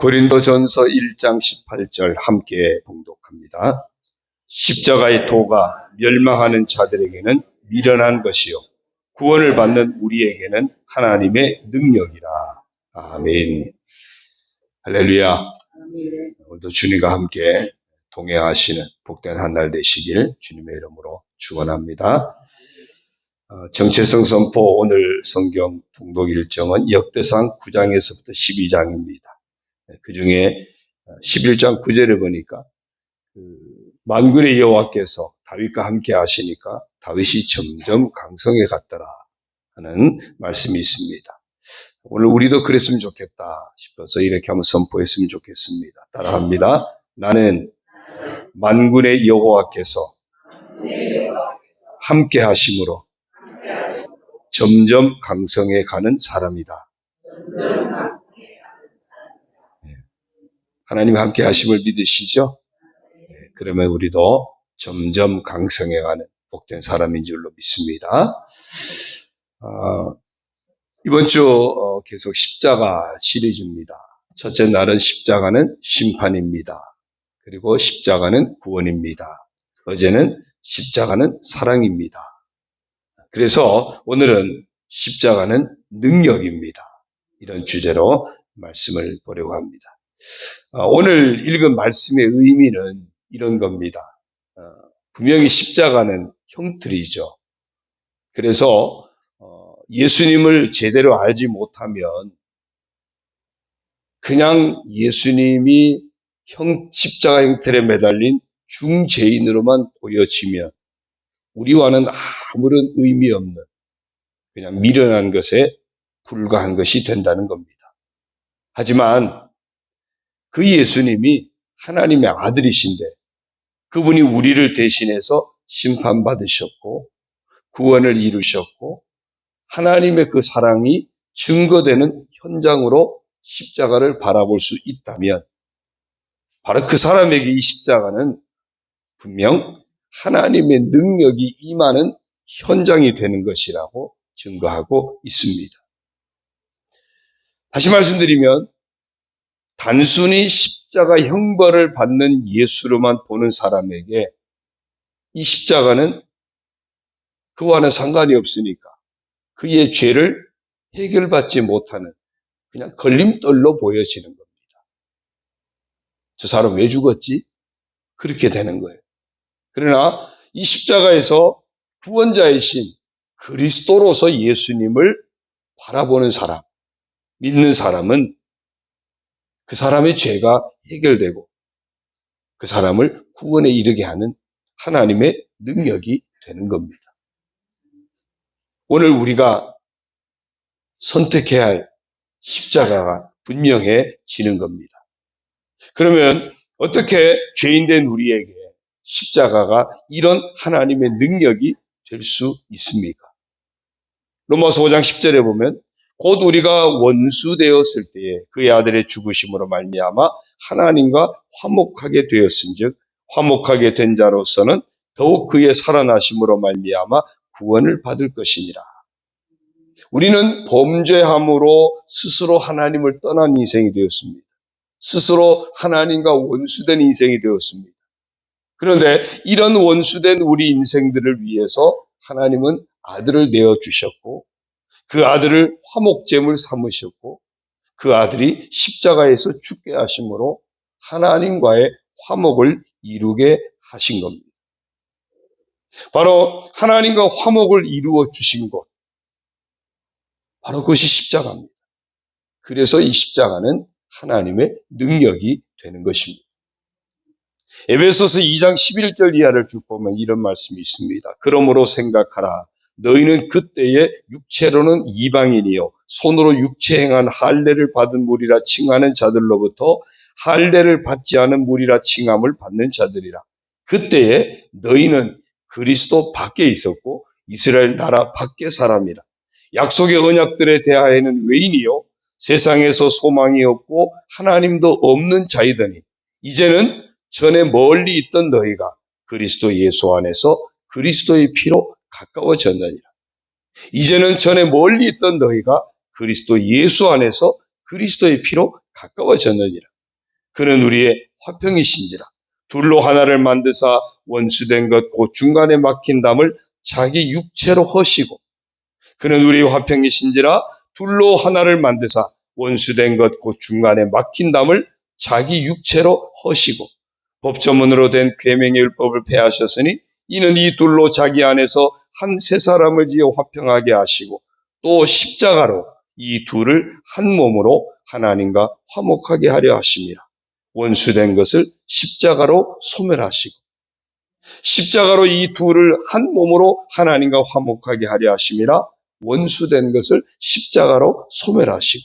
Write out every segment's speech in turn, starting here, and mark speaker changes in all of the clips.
Speaker 1: 고린도전서 1장 18절 함께 봉독합니다. 십자가의 도가 멸망하는 자들에게는 미련한 것이요 구원을 받는 우리에게는 하나님의 능력이라. 아멘. 할렐루야. 오늘도 주님과 함께 동행하시는 복된 한 날 되시길 주님의 이름으로 축원합니다. 어, 정체성 선포 오늘 성경 통독 일정은 역대상 9장에서부터 12장입니다. 그 중에 11장 9절을 보니까 그 만군의 여호와께서 다윗과 함께 하시니까 다윗이 점점 강성해 갔더라 하는 말씀이 있습니다. 오늘 우리도 그랬으면 좋겠다 싶어서 이렇게 한번 선포했으면 좋겠습니다. 따라합니다. 나는 만군의 여호와께서 함께 하심으로 점점 강성해 가는 사람이다. 하나님 함께 하심을 믿으시죠? 네, 그러면 우리도 점점 강성해가는 복된 사람인 줄로 믿습니다. 어, 이번 주 어, 계속 십자가 시리즈입니다. 첫째 날은 십자가는 심판입니다. 그리고 십자가는 구원입니다. 어제는 십자가는 사랑입니다. 그래서 오늘은 십자가는 능력입니다. 이런 주제로 말씀을 보려고 합니다. 어, 오늘 읽은 말씀의 의미는 이런 겁니다. 어, 분명히 십자가는 형틀이죠. 그래서 어, 예수님을 제대로 알지 못하면 그냥 예수님이 형, 십자가 형틀에 매달린 중죄인으로만 보여지면 우리와는 아무런 의미 없는 그냥 미련한 것에 불과한 것이 된다는 겁니다. 하지만 그 예수님이 하나님의 아들이신데 그분이 우리를 대신해서 심판받으셨고 구원을 이루셨고 하나님의 그 사랑이 증거되는 현장으로 십자가를 바라볼 수 있다면 바로 그 사람에게 이 십자가는 분명 하나님의 능력이 임하는 현장이 되는 것이라고 증거하고 있습니다. 다시 말씀드리면 단순히 십자가 형벌을 받는 예수로만 보는 사람에게 이 십자가는 그와는 상관이 없으니까 그의 죄를 해결받지 못하는 그냥 걸림돌로 보여지는 겁니다. 저 사람 왜 죽었지? 그렇게 되는 거예요. 그러나 이 십자가에서 구원자이신 그리스도로서 예수님을 바라보는 사람, 믿는 사람은 그 사람의 죄가 해결되고 그 사람을 구원에 이르게 하는 하나님의 능력이 되는 겁니다. 오늘 우리가 선택해야 할 십자가가 분명해지는 겁니다. 그러면 어떻게 죄인된 우리에게 십자가가 이런 하나님의 능력이 될 수 있습니까? 로마서 5장 10절에 보면 곧 우리가 원수 되었을 때에 그의 아들의 죽으심으로 말미암아 하나님과 화목하게 되었은즉 화목하게 된 자로서는 더욱 그의 살아나심으로 말미암아 구원을 받을 것이니라. 우리는 범죄함으로 스스로 하나님을 떠난 인생이 되었습니다. 스스로 하나님과 원수된 인생이 되었습니다. 그런데 이런 원수된 우리 인생들을 위해서 하나님은 아들을 내어 주셨고 그 아들을 화목제물 삼으셨고 그 아들이 십자가에서 죽게 하심으로 하나님과의 화목을 이루게 하신 겁니다. 바로 하나님과 화목을 이루어 주신 것. 바로 그것이 십자가입니다. 그래서 이 십자가는 하나님의 능력이 되는 것입니다. 에베소서 2장 11절 이하를 쭉 보면 이런 말씀이 있습니다. 그러므로 생각하라. 너희는 그때에 육체로는 이방인이요 손으로 육체 행한 할례를 받은 무리라 칭하는 자들로부터 할례를 받지 않은 무리라 칭함을 받는 자들이라. 그때에 너희는 그리스도 밖에 있었고 이스라엘 나라 밖의 사람이라. 약속의 언약들에 대하여는 외인이요 세상에서 소망이 없고 하나님도 없는 자이더니 이제는 전에 멀리 있던 너희가 그리스도 예수 안에서 그리스도의 피로 가까워졌느니라. 이제는 전에 멀리 있던 너희가 그리스도 예수 안에서 그리스도의 피로 가까워졌느니라. 그는 우리의 화평이신지라. 둘로 하나를 만드사 원수된 것 곧 중간에 막힌 담을 자기 육체로 허시고 그는 우리의 화평이신지라 둘로 하나를 만드사 원수된 것 곧 중간에 막힌 담을 자기 육체로 허시고 법조문으로 된 계명의 율법을 폐하셨으니 이는 이 둘로 자기 안에서 한 세 사람을 지어 화평하게 하시고 또 십자가로 이 둘을 한 몸으로 하나님과 화목하게 하려 하십니다. 원수된 것을 십자가로 소멸하시고 십자가로 이 둘을 한 몸으로 하나님과 화목하게 하려 하심이라 원수된 것을 십자가로 소멸하시고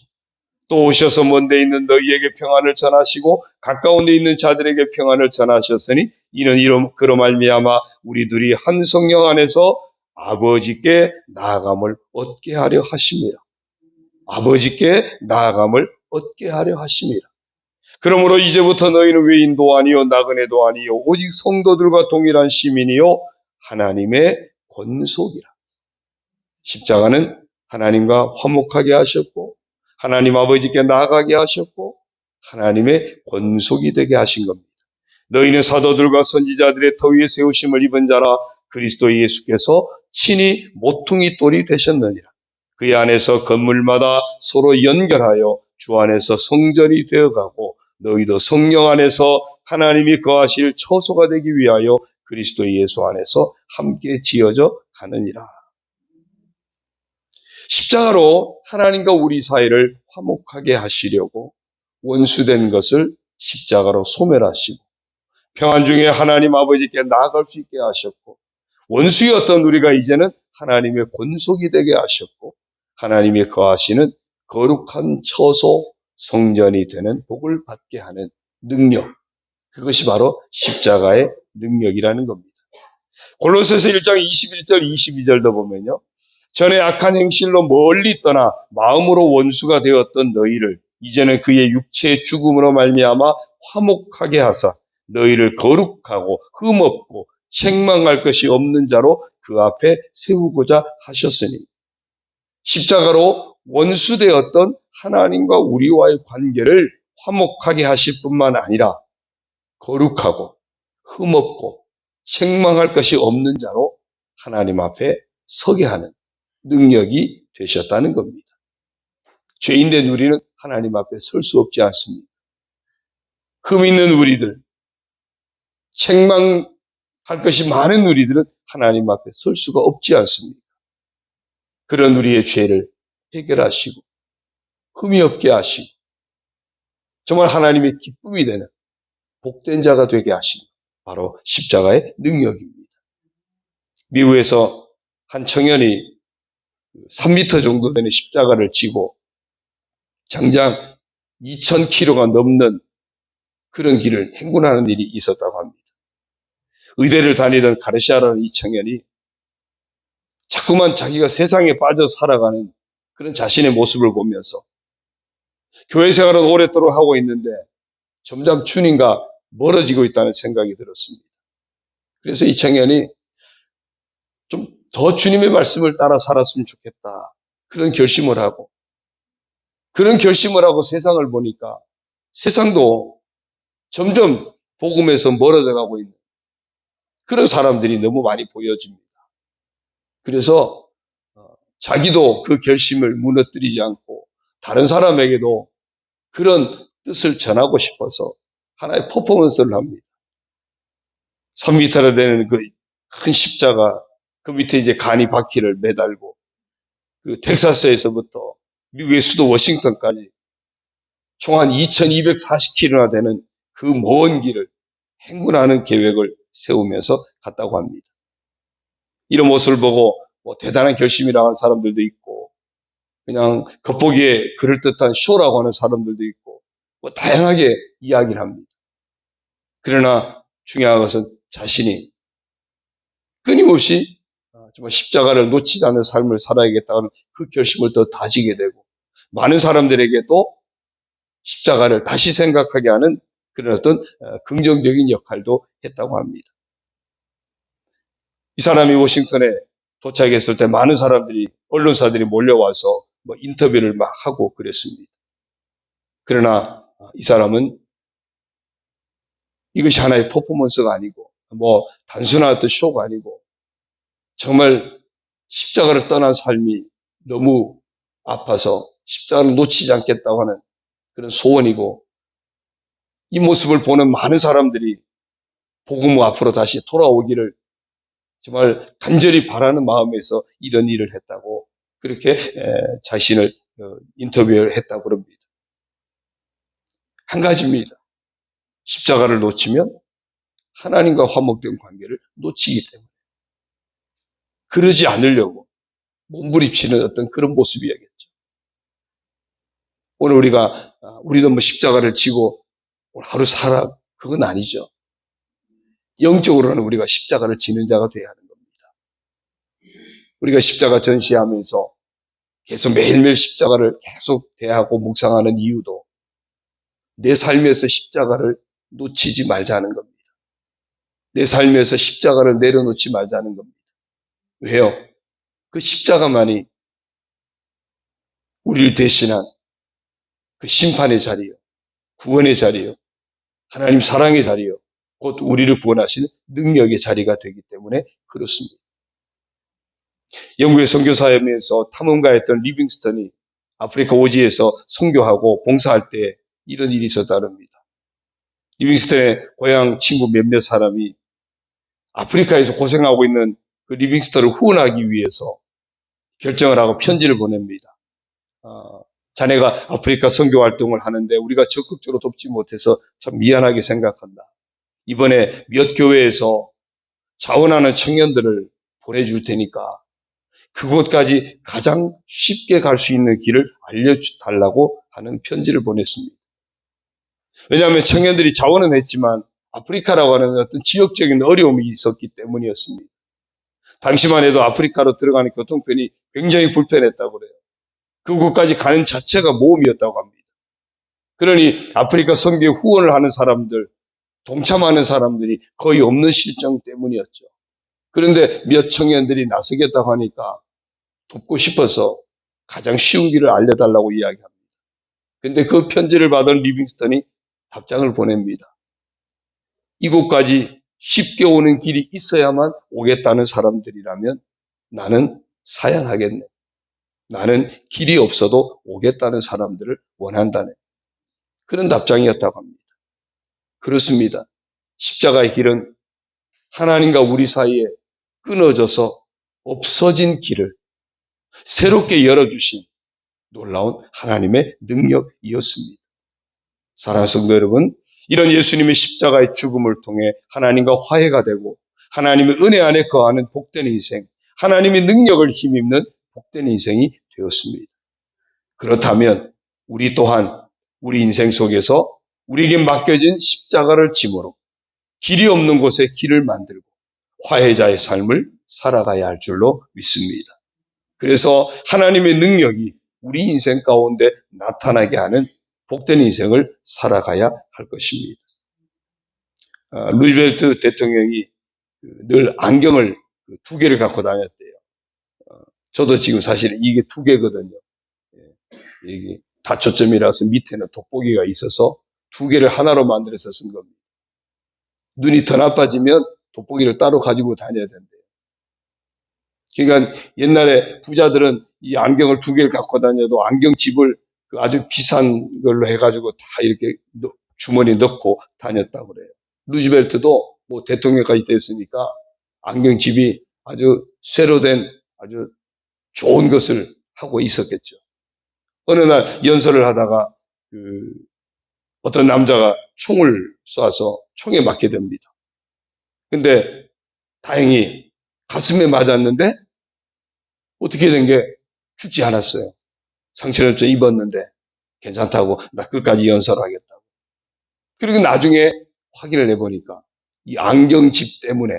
Speaker 1: 또 오셔서 먼데 있는 너희에게 평안을 전하시고 가까운 데 있는 자들에게 평안을 전하셨으니 이는 이런 그로 말미암아 우리들이 한 성령 안에서 아버지께 나아감을 얻게 하려 하십니다. 아버지께 나아감을 얻게 하려 하십니다. 그러므로 이제부터 너희는 외인도 아니요 나그네도 아니요 오직 성도들과 동일한 시민이요 하나님의 권속이라. 십자가는 하나님과 화목하게 하셨고 하나님 아버지께 나아가게 하셨고 하나님의 권속이 되게 하신 겁니다. 너희는 사도들과 선지자들의 터 위에 세우심을 입은 자라 그리스도 예수께서 친히 모퉁이 돌이 되셨느니라. 그 안에서 건물마다 서로 연결하여 주 안에서 성전이 되어가고 너희도 성령 안에서 하나님이 거하실 처소가 되기 위하여 그리스도 예수 안에서 함께 지어져 가느니라. 십자가로 하나님과 우리 사이를 화목하게 하시려고 원수된 것을 십자가로 소멸하시고 평안 중에 하나님 아버지께 나아갈 수 있게 하셨고 원수였던 우리가 이제는 하나님의 권속이 되게 하셨고 하나님이 거하시는 거룩한 처소 성전이 되는 복을 받게 하는 능력 그것이 바로 십자가의 능력이라는 겁니다. 골로새서 1장 21절 22절도 보면요. 전에 악한 행실로 멀리 떠나 마음으로 원수가 되었던 너희를 이제는 그의 육체의 죽음으로 말미암아 화목하게 하사 너희를 거룩하고 흠없고 책망할 것이 없는 자로 그 앞에 세우고자 하셨으니. 십자가로 원수되었던 하나님과 우리와의 관계를 화목하게 하실 뿐만 아니라 거룩하고 흠없고 책망할 것이 없는 자로 하나님 앞에 서게 하는 능력이 되셨다는 겁니다. 죄인된 우리는 하나님 앞에 설 수 없지 않습니다. 흠 있는 우리들, 책망할 것이 많은 우리들은 하나님 앞에 설 수가 없지 않습니다. 그런 우리의 죄를 해결하시고 흠이 없게 하시고 정말 하나님의 기쁨이 되는 복된 자가 되게 하신 바로 십자가의 능력입니다. 미국에서 한 청년이 3미터 정도 되는 십자가를 지고 장장 2,000km가 넘는 그런 길을 행군하는 일이 있었다고 합니다. 의대를 다니던 가르시아라는 이 청년이 자꾸만 자기가 세상에 빠져 살아가는 그런 자신의 모습을 보면서 교회 생활을 오랫도록 하고 있는데 점점 주님과 멀어지고 있다는 생각이 들었습니다. 그래서 이 청년이 좀 더 주님의 말씀을 따라 살았으면 좋겠다. 그런 결심을 하고 그런 결심을 하고 세상을 보니까 세상도 점점 복음에서 멀어져 가고 있는 그런 사람들이 너무 많이 보여집니다. 그래서 어, 자기도 그 결심을 무너뜨리지 않고 다른 사람에게도 그런 뜻을 전하고 싶어서 하나의 퍼포먼스를 합니다. 3미터나 되는 그 큰 십자가 그 밑에 이제 간이 바퀴를 매달고 그 텍사스에서부터 미국의 수도 워싱턴까지 총 한 2240km나 되는 그 먼 길을 행군하는 계획을 세우면서 갔다고 합니다. 이런 모습을 보고 뭐 대단한 결심이라고 하는 사람들도 있고 그냥 겉보기에 그럴듯한 쇼라고 하는 사람들도 있고 뭐 다양하게 이야기를 합니다. 그러나 중요한 것은 자신이 끊임없이 정말 십자가를 놓치지 않는 삶을 살아야겠다는 그 결심을 더 다지게 되고 많은 사람들에게 또 십자가를 다시 생각하게 하는 그런 어떤 어, 긍정적인 역할도 했다고 합니다. 이 사람이 워싱턴에 도착했을 때 많은 사람들이 언론사들이 몰려와서 뭐 인터뷰를 막 하고 그랬습니다. 그러나 이 사람은 이것이 하나의 퍼포먼스가 아니고 뭐 단순한 어떤 쇼가 아니고 정말 십자가를 떠난 삶이 너무 아파서 십자가를 놓치지 않겠다고 하는 그런 소원이고 이 모습을 보는 많은 사람들이 복음 앞으로 다시 돌아오기를 정말 간절히 바라는 마음에서 이런 일을 했다고 그렇게 자신을 어, 인터뷰를 했다고 그럽니다. 한 가지입니다. 십자가를 놓치면 하나님과 화목된 관계를 놓치기 때문에 그러지 않으려고 몸부림치는 어떤 그런 모습이야겠죠. 오늘 우리가 아, 우리도 뭐 십자가를 지고 하루 살아 그건 아니죠. 영적으로는 우리가 십자가를 지는 자가 되어야 하는 겁니다. 우리가 십자가 전시하면서 계속 매일매일 십자가를 계속 대하고 묵상하는 이유도 내 삶에서 십자가를 놓치지 말자는 겁니다. 내 삶에서 십자가를 내려놓지 말자는 겁니다. 왜요? 그 십자가만이 우리를 대신한 그 심판의 자리요, 구원의 자리요, 하나님 사랑의 자리요, 곧 우리를 구원하시는 능력의 자리가 되기 때문에 그렇습니다. 영국의 선교사회면서 탐험가였던 리빙스턴이 아프리카 오지에서 선교하고 봉사할 때 이런 일이 있었다릅니다. 리빙스턴의 고향 친구 몇몇 사람이 아프리카에서 고생하고 있는 그 리빙스턴을 후원하기 위해서 결정을 하고 편지를 보냅니다. 어, 자네가 아프리카 선교 활동을 하는데 우리가 적극적으로 돕지 못해서 참 미안하게 생각한다. 이번에 몇 교회에서 자원하는 청년들을 보내줄 테니까 그곳까지 가장 쉽게 갈 수 있는 길을 알려달라고 하는 편지를 보냈습니다. 왜냐하면 청년들이 자원은 했지만 아프리카라고 하는 어떤 지역적인 어려움이 있었기 때문이었습니다. 당시만 해도 아프리카로 들어가는 교통편이 굉장히 불편했다고 그래요. 그곳까지 가는 자체가 모험이었다고 합니다. 그러니 아프리카 선교에 후원을 하는 사람들, 동참하는 사람들이 거의 없는 실정 때문이었죠. 그런데 몇 청년들이 나서겠다고 하니까 돕고 싶어서 가장 쉬운 길을 알려달라고 이야기합니다. 근데 그 편지를 받은 리빙스턴이 답장을 보냅니다. 이곳까지 쉽게 오는 길이 있어야만 오겠다는 사람들이라면 나는 사양하겠네. 나는 길이 없어도 오겠다는 사람들을 원한다네. 그런 답장이었다고 합니다. 그렇습니다. 십자가의 길은 하나님과 우리 사이에 끊어져서 없어진 길을 새롭게 열어주신 놀라운 하나님의 능력이었습니다. 사랑하는 성도 여러분, 이런 예수님의 십자가의 죽음을 통해 하나님과 화해가 되고 하나님의 은혜 안에 거하는 복된 인생, 하나님의 능력을 힘입는 복된 인생이 되었습니다. 그렇다면 우리 또한 우리 인생 속에서 우리에게 맡겨진 십자가를 짐으로 길이 없는 곳에 길을 만들고 화해자의 삶을 살아가야 할 줄로 믿습니다. 그래서 하나님의 능력이 우리 인생 가운데 나타나게 하는 복된 인생을 살아가야 할 것입니다. 아, 루이벨트 대통령이 그늘 안경을 그두 개를 갖고 다녔대요. 어, 저도 지금 사실 이게 두 개거든요. 예, 이게 다초점이라서 밑에는 돋보기가 있어서 두 개를 하나로 만들어서 쓴 겁니다. 눈이 더 나빠지면 돋보기를 따로 가지고 다녀야 된대요. 그러니까 옛날에 부자들은 이 안경을 두 개를 갖고 다녀도 안경집을 그 아주 비싼 걸로 해가지고 다 이렇게 주머니 넣고 다녔다고 그래요. 루즈벨트도 뭐 대통령까지 됐으니까 안경집이 아주 쇠로 된 아주 좋은 것을 하고 있었겠죠. 어느 날 연설을 하다가 그 어떤 남자가 총을 쏴서 총에 맞게 됩니다. 근데 다행히 가슴에 맞았는데 어떻게 된 게 죽지 않았어요. 상처를 좀 입었는데 괜찮다고 나 끝까지 연설하겠다고. 그리고 나중에 확인을 해보니까 이 안경집 때문에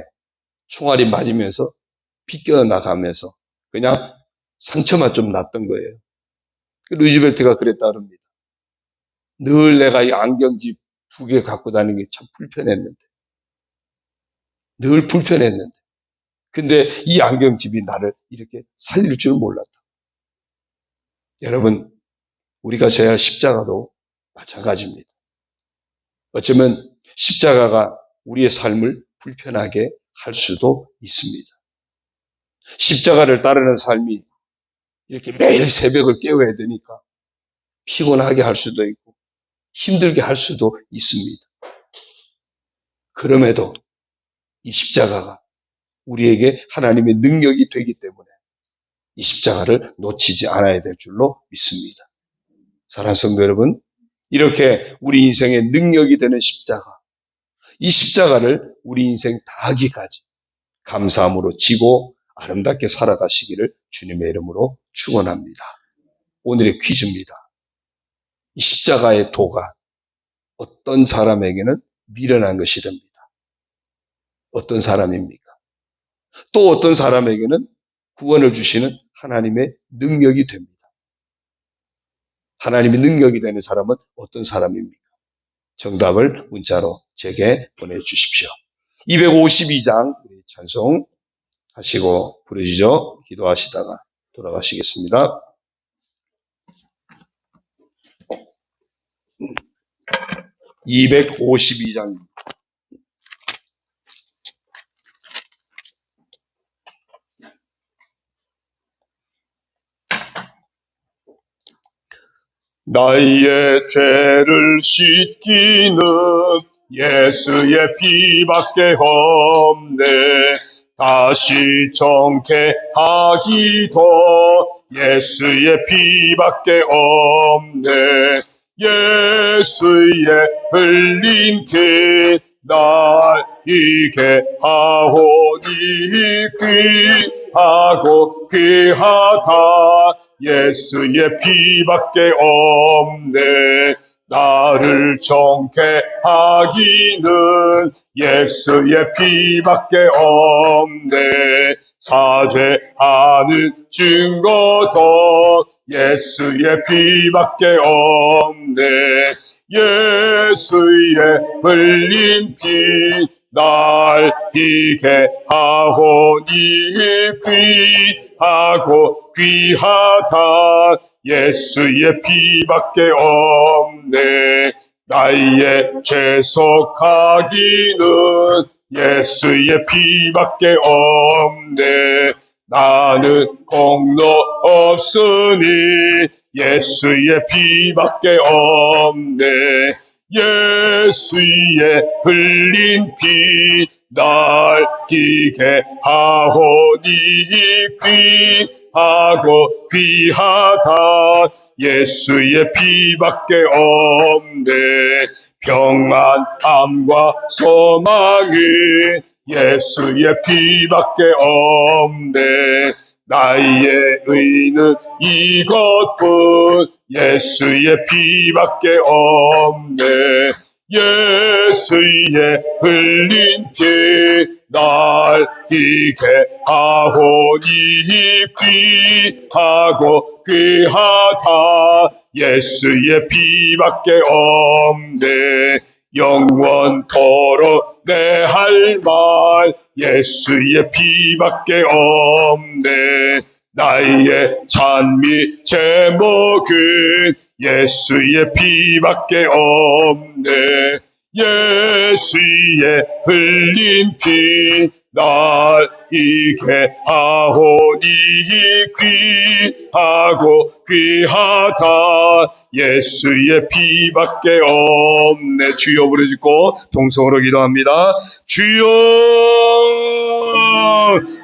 Speaker 1: 총알이 맞으면서 비껴나가면서 그냥 상처만 좀 났던 거예요. 그 루즈벨트가 그랬다 그럽니다. 늘 내가 이 안경집 두 개 갖고 다니는 게 참 불편했는데. 늘 불편했는데. 근데 이 안경집이 나를 이렇게 살릴 줄 몰랐다. 여러분, 우리가 져야 할 십자가도 마찬가지입니다. 어쩌면 십자가가 우리의 삶을 불편하게 할 수도 있습니다. 십자가를 따르는 삶이 이렇게 매일 새벽을 깨워야 되니까 피곤하게 할 수도 있고 힘들게 할 수도 있습니다. 그럼에도 이 십자가가 우리에게 하나님의 능력이 되기 때문에 이 십자가를 놓치지 않아야 될 줄로 믿습니다. 사랑하는 성도 여러분, 이렇게 우리 인생의 능력이 되는 십자가, 이 십자가를 우리 인생 다하기까지 감사함으로 지고 아름답게 살아가시기를 주님의 이름으로 축원합니다. 오늘의 퀴즈입니다. 이 십자가의 도가 어떤 사람에게는 미련한 것이 됩니다. 어떤 사람입니까? 또 어떤 사람에게는 구원을 주시는 하나님의 능력이 됩니다. 하나님의 능력이 되는 사람은 어떤 사람입니까? 정답을 문자로 제게 보내주십시오. 252장 찬송 하시고 부르시죠. 기도하시다가 돌아가시겠습니다. 252장 나의 죄를 씻기는 예수의 피밖에 없네. 다시 정케 하기도 예수의 피밖에 없네. 예수의 흘린 피, 날 이게 하오니 귀하고 귀하다. 예수의 피밖에 없네. 나를 정케 하기는 예수의 피밖에 없네. 사죄하는 증거도 예수의 피밖에 없네 예수의 흘린 피, 날 이게 하오니 귀하고 귀하다. 예수의 피밖에 없네. 나의 죄속하기는 예수의 피밖에 없네. 나는 공로 없으니 예수의 피밖에 없네. 예수의 흘린 피, 날 기게 하오니 귀하고 귀하다. 예수의 피밖에 없네. 평안함과 소망이 예수의 피밖에 없네. 나의 의는 이것뿐 예수의 피밖에 없네. 예수의 흘린 피, 날 이게 하오니 귀하고 귀하다. 예수의 피밖에 없네. 영원토록 내 할 말 예수의 피밖에 없네. 나의 찬미 제목은 예수의 피밖에 없네. 예수의 흘린 피, 날 이게 하오니 귀하고 귀하다. 예수의 피밖에 없네. 주여 부르짖고 동성으로 기도합니다. 주여!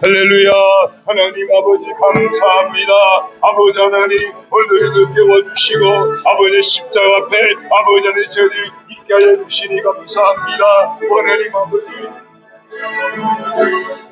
Speaker 1: 할렐루야! 하나님 아버지 감사합니다. 아버지 하나님 오늘도 깨워주시고 아버지 십자가 앞에 아버지 하나님 저희들 있게 하여 주시니 감사합니다. 하나님 아버지